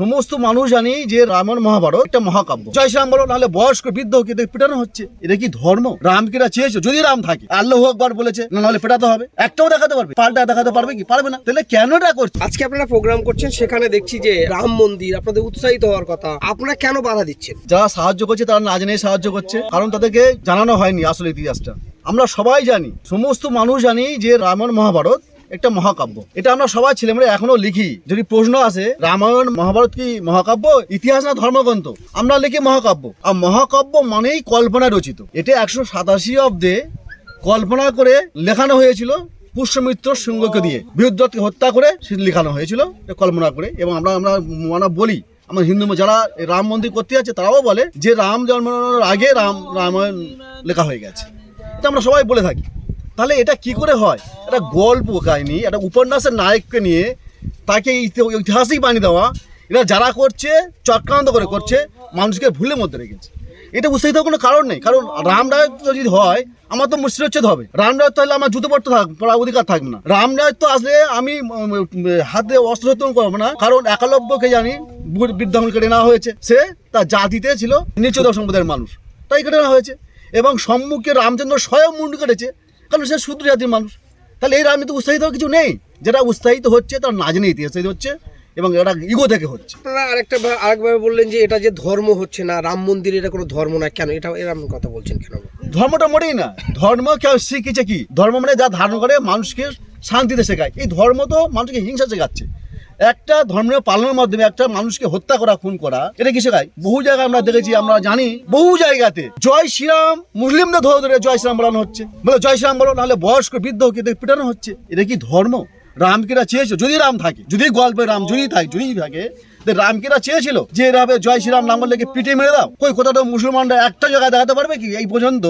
সমস্ত মানুষ জানি যে রামায়ণ মহাভারত একটা মহাকাব্য। জয় শ্রাম বলো নাহলে বয়স্ক বৃদ্ধ কিন্তু পেটানো হচ্ছে। এটা কি ধর্ম? রাম না চেয়েছো যদি রাম থাকে। আল্লাহ একবার বলেছে না নাহলে পেটাতে হবে। একটাও দেখাতে পারবে পাল্টা দেখাতে পারবে কি? পারবে না। তাহলে কেন এটা করছে? আজকে আপনারা প্রোগ্রাম করছেন সেখানে দেখছি যে রাম মন্দির আপনাদের উৎসাহিত হওয়ার কথা। আপনারা কেন বাধা দিচ্ছেন? যারা সাহায্য করছে তারা না জেনে সাহায্য করছে। কারণ তাদেরকে জানানো হয়নি আসলে ইতিহাসটা। আমরা সবাই জানি সমস্ত মানুষ জানি যে রামায়ণ মহাভারত একটা মহাকাব্য। এটা আমরা সবাই ছেলেমেয়েরা এখনও লিখি। যদি প্রশ্ন আসে, রামায়ণ মহাভারত কি মহাকাব্য? ইতিহাস না ধর্মগ্রন্থ? আমরা লিখি মহাকাব্য। আর মহাকাব্য মানেই কল্পনা রচিত। এটা একশো সাতাশি অব্দে কল্পনা করে লেখানো হয়েছিল পুষ্যমিত্র সিংহকে দিয়ে। বৃহদ্রথকে হত্যা করে লেখানো হয়েছিল কল্পনা করে। এবং আমরা আমরা আমরা বলি, আমার হিন্দু, যারা রাম মন্দির করতে যাচ্ছে, তারাও বলে যে রাম জন্মানোর আগে রাম, রামায়ণ লেখা হয়ে গেছে। এটা আমরা সবাই বলে থাকি। তাহলে এটা কি করে হয়? একটা গল্প কাহিনী, একটা উপন্যাসের নায়ককে নিয়ে তাকে ঐতিহাসিক বানিয়ে দেওয়া। এটা যারা করছে চক্রান্ত করে করছে, মানুষকে ভুলের মধ্যে রেখেছে। এটা উৎসাহিত কোনো কারণ নেই। কারণ রাম রায়ত্ব যদি হয়, আমার তো মুর্শিদচ্ছেদ হবে রাম রায়ত্ব হলে আমার জুতো পড়তে থাক পড়ার অধিকার থাকবে না। রাম রায়ত্ব আসলে আমি হাতে অস্ত্র করব না। কারণ একালব্যকে জানি বৃদ্ধাঙ্গুল কেটে নেওয়া হয়েছে। সে তার জাতিতে ছিল, নিচু সম্প্রদায়ের মানুষ। তাই কেটে নেওয়া হয়েছে। এবং সম্মুখে রামচন্দ্র স্বয়ং মুন্ডু কেটেছে। কারণ সে শুধু জাতির মানুষ। তাহলে এই রাজনীতি তো উৎসাহিত কিছু নেই। যেটা উৎসাহিত হচ্ছে তার রাজনীতি উৎসাহিত হচ্ছে এবং এটা ইগো থেকে হচ্ছে। আপনারা আরেকটা আরেকভাবে বললেন যে এটা যে ধর্ম হচ্ছে না রাম মন্দির এটা কোনো ধর্ম না কেন? এটা এরকম কথা বলছেন কেন? ধর্মটা মোটেই না। ধর্ম কেউ শিখেছে কি? ধর্ম মানে যা ধারণ করে মানুষকে শান্তিতে শেখায়। এই ধর্ম তো মানুষকে হিংসা শেখাচ্ছে। একটা ধর্মের পালনের মাধ্যমে একটা মানুষকে হত্যা করা, খুন করা, এটা কি শেখায় বহু জায়গায় আমরা দেখেছি, আমরা জানি, বহু জায়গাতে জয় শ্রীরাম, মুসলিমদের ধরে ধরে জয় শ্রীরাম বলানো হচ্ছে। বলে জয় শ্রীরাম বলো, নাহলে বয়স্ক বৃদ্ধ কিন্তু পিটানো হচ্ছে। এটা কি ধর্ম? রামকেরা চেয়েছো যদি রাম থাকে, যদি গল্পে রাম যদি থাকে যদি থাকে রামকেরা চেয়েছিল যে এভাবে জয় শ্রীরাম নাম বললে পিটে মেরে দাও? কই, কোথাও মুসলমানরা একটা জায়গায় দেখাতে পারবে কি? এই পর্যন্ত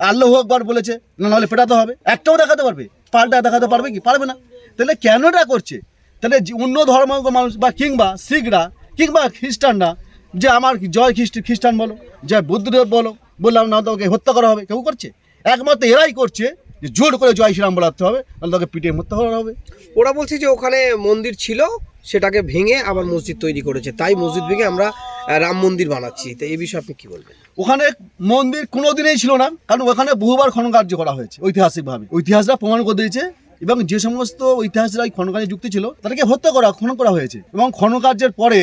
আল্লাহ একবার বলেছে, না নাহলে পেটাতে হবে। একটাও দেখাতে পারবে? পাল্টা দেখাতে পারবে কি? পারবে না। তাহলে কেন এটা করছে? তাহলে অন্য ধর্ম মানুষ বা কিংবা শিখরা কিংবা খ্রিস্টানরা যে আমার জয় খ্রিস্ট খ্রিস্টান বলো জয় বুদ্ধদেব বলো বললাম না তোকে হত্যা করা হবে কেউ করছে? একমাত্র এরাই করছে যে জোর করে জয় শ্রীরাম বলাতে হবে নাহলে তোকে পিটিয়ে হত্যা করা হবে। ওরা বলছে যে ওখানে মন্দির ছিল সেটাকে ভেঙে আবার মসজিদ তৈরি করেছে তাই মসজিদ ভেঙে আমরা রাম মন্দির বানাচ্ছি। তো এই বিষয়ে আপনি কি বলবেন? ওখানে মন্দির কোনো দিনেই ছিল না কারণ ওখানে বহুবার খনন কার্য করা হয়েছে ঐতিহাসিকভাবে। ঐতিহাসরা প্রমাণ করে দিয়েছে এবং যে সমস্ত ঐতিহাসিকরা এই খনন কাজে যুক্ত ছিল, তাদেরকে হত্যা করা, খনন করা হয়েছে। এবং খনন কার্যের পরে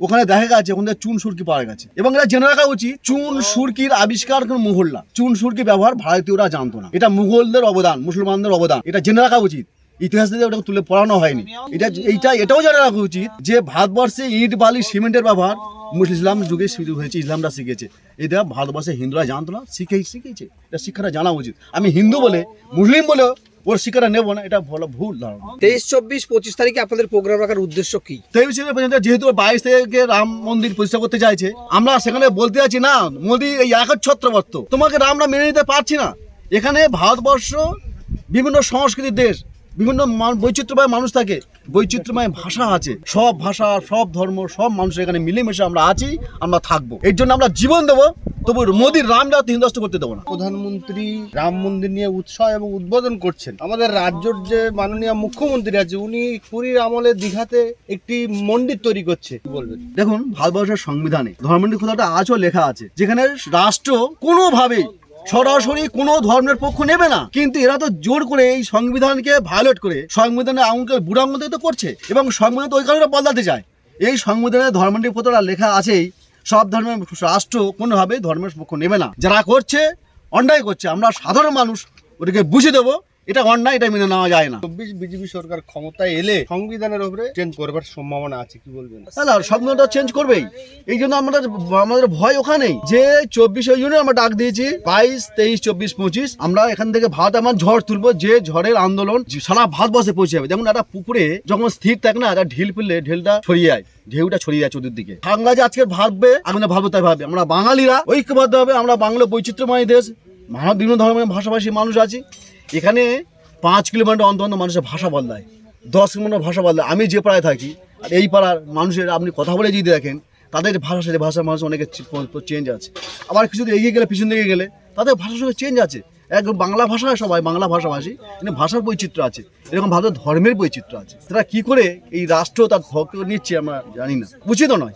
ওখানে দেখা গেছে, ওখানে চুন সুরকি পাওয়া গেছে। এবং এটা জেনে রাখা উচিত, চুন সুরকির আবিষ্কার কোনো মুঘল না চুন সুরকি ব্যবহার ভারতীয়রা জানতো না। এটা মুঘলদের অবদান, মুসলমানদের অবদান। এটা জেনে রাখা উচিত। ইতিহাস থেকে ওটা তুলে পড়ানো হয়নি। এটা এইটা, এটাও জানা রাখা উচিত যে ভারতবর্ষে ইট, বালি, সিমেন্টের ব্যবহার ইসলাম যুগে শুরু হয়েছে, ইসলামরা শিখেছে। এটা ভারতবর্ষে হিন্দুরা জানতো না, শিখেই শিখেছে এটা শিক্ষাটা জানা উচিত। আমি হিন্দু বলে, মুসলিম বলে ওর শিকারা নেব না এটা ভালো ভুল ধারণা। তেইশ চব্বিশ পঁচিশ তারিখে আপনাদের প্রোগ্রাম রাখার উদ্দেশ্য কি? তেইশ পর্যন্ত যেহেতু বাইশ থেকে রাম মন্দির প্রতিষ্ঠা করতে চাইছে আমরা সেখানে বলতে যাচ্ছি না মোদি এই একচ্ছত্রবর্ত তোমাকে রামরা মেনে নিতে পারছি না। এখানে ভারতবর্ষ বিভিন্ন সংস্কৃতির দেশ বিভিন্ন বৈচিত্র্যময় মানুষ থাকে বৈচিত্র্যময় ভাষা আছে। সব ভাষা সব ধর্ম সব মানুষ এখানে মিলেমিশে আমরা আছি আমরা থাকব। এর জন্য আমরা জীবন দেবো তবু মোদীর রাম জাতি হিন্দুস্ত করতে দেবো না। প্রধানমন্ত্রী রাম মন্দির নিয়ে উৎসাহ এবং উদ্বোধন করছেন। আমাদের রাজ্যের যে মাননীয় মুখ্যমন্ত্রী আছে উনি পুরীর আমলে দীঘাতে একটি মন্দির তৈরি করছে। বলবেন? দেখুন ভারতবর্ষের সংবিধানে ধর্মের কথাটা আজও লেখা আছে যেখানে রাষ্ট্র কোনোভাবেই সরাসরি কোনো ধর্মের পক্ষ নেবে না। কিন্তু এরা তো জোর করে এই সংবিধানকে ভায়োলেট করে, সংবিধানের আঙুলকে বুড়াঙ্গতে তো করছে এবং সংবিধান তো ওই কারণে বদলাতে চায়। এই সংবিধানে ধর্মের কথাটা লেখা আছেই, সব ধর্মের রাষ্ট্র কোনোভাবেই ধর্মের পক্ষ নেবে না। যারা করছে, অন্যায় করছে, আমরা সাধারণ মানুষ ওটাকে বুঝে দেবো এটা অন্যায় এটা মেনে নেওয়া যায় না। চব্বিশ বিজেপি সরকার ক্ষমতায় এলে সংবিধানের উপরে চেঞ্জ করবার সম্ভাবনা আছে কি বলবেন? তাহলে স্বপ্নটা চেঞ্জ করবেই। এই জন্য আমাদের আমাদের ভয় ওখানেই যে চব্বিশে জুনে আমরা ডাক দিয়েছি বাইশ তেইশ চব্বিশ পঁচিশ আমরা এখান থেকে ভারত আমার ঝড় তুলবো যে ঝড়ের আন্দোলন সারা ভারতবর্ষে পৌঁছে যাবে। যেমন একটা পুকুরে যখন স্থির থাকে না একটা ঢিল ফেললে ঢিলটা ছড়িয়ে যায় ঢেউটা ছড়িয়ে যায় চতুর্দিকে। বাংলা যে আজকে ভাববে আমরা ভাববো তাই ভাববে। আমরা বাঙালিরা ঐক্যবদ্ধ হবে আমরা বাংলা বৈচিত্র্যময় দেশ বিভিন্ন ধর্মের ভাষাভাষী মানুষ আছি। এখানে পাঁচ কিলোমিটার অন্তর অন্তর মানুষের ভাষা বদলায়, দশ কিলোমিটার ভাষা বদলায়। আমি যে পাড়ায় থাকি আর এই পাড়ার মানুষের আপনি কথা বলে যদি দেখেন, তাদের ভাষা সাথে ভাষার মানুষ অনেক চেঞ্জ আছে। আবার কিছু এগিয়ে গেলে, পিছন দিকে গেলে, তাদের ভাষার সঙ্গে চেঞ্জ আছে। এক বাংলা ভাষায় সবাই, বাংলা ভাষাভাষী, কিন্তু ভাষার বৈচিত্র্য আছে। এরকম ভারতের ধর্মের বৈচিত্র্য আছে। তারা কি করে এই রাষ্ট্র তার ভক্ত নিচ্ছে আমরা জানি না। উচিত নয়।